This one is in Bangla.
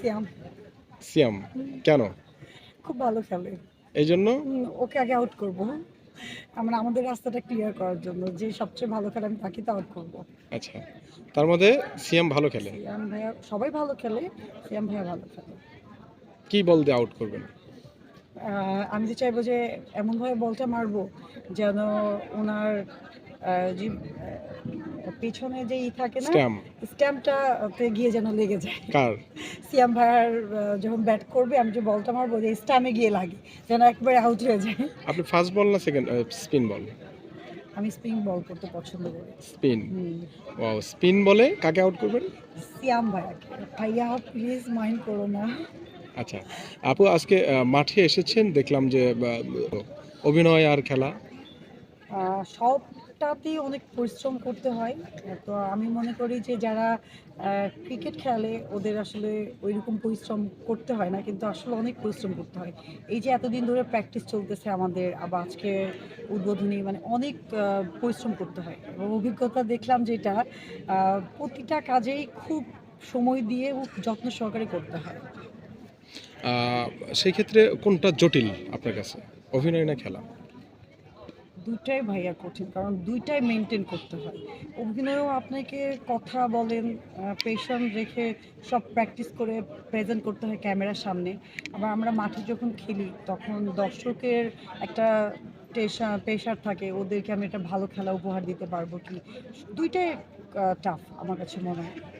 সিয়াম। সিয়াম। কেন? খুব ভালো খেলে। এই জন্য ওকে আগে আউট করব। আমরা আমাদের রাস্তাটা ক্লিয়ার করার জন্য। যে সবচেয়ে ভালো খেলে আমি তাকে তো আউট করব। আচ্ছা। তার মধ্যে সিয়াম ভালো খেলে? সিয়াম ভাইয়া সবাই ভালো খেলে সিয়াম ভাইয়া ভালো খেলে। কি বল দিয়ে আউট করবেন? আমি তো চাইব যে এমনভাবে বলটা মারবো যেন ওনার যে পেছনে যে ই থাকে না স্ট্যাম্প। স্ট্যাম্পটাতে গিয়ে যেন লেগে যায়। কার? সিয়াম ভাইয়ার যখন ব্যাট করবে আমি যে বলটা মারবো যে স্ট্যাম্পে গিয়ে লাগে যেন একবারে আউট হয়ে যায়। আপনি ফার্স্ট বল না সেকেন্ড স্পিন বল আমি স্পিন বল করতে পছন্দ করি। স্পিন। ওয়াও স্পিন বলে কাকে আউট করবেন? সিয়াম ভাইয়াকে। ভাইয়া প্লিজ মাইন্ড করো না। আচ্ছা আপু আজকে মাঠে এসেছেন দেখলাম যে অভিনয় আর খেলা। আহ, সবটাতেই অনেক পরিশ্রম করতে হয়। তো আমি মনে করি যে যারা ক্রিকেট খেলে ওদের আসলে ওই রকম পরিশ্রম করতে হয় না, কিন্তু আসলে অনেক পরিশ্রম করতে হয়। এই যে এতদিন ধরে প্র্যাকটিস চলতেছে আমাদের, আবার আজকে উদ্বোধনী মানে অনেক পরিশ্রম করতে হয়। এবং অভিজ্ঞতা দেখলাম যেটা প্রতিটা কাজেই খুব সময় দিয়ে যত্ন সহকারে করতে হয়। সেই ক্ষেত্রে কোনটা জটিল আপনার কাছে? অভিনয় না খেলা? দুইটাই ভাইয়া কঠিন, কারণ দুইটাই মেনটেন করতে হয়। অভিনয়ও আপনাকে কথা বলেন পেশেন্ট রেখে সব প্র্যাকটিস করে প্রেজেন্ট করতে হয় ক্যামেরার সামনে। আবার আমরা মাঠে যখন খেলি, তখন দর্শকের একটা টেশা পেশার থাকে, ওদেরকে আমি একটা ভালো খেলা উপহার দিতে পারব কি? দুইটাই টাফ আমার কাছে মনে হয়।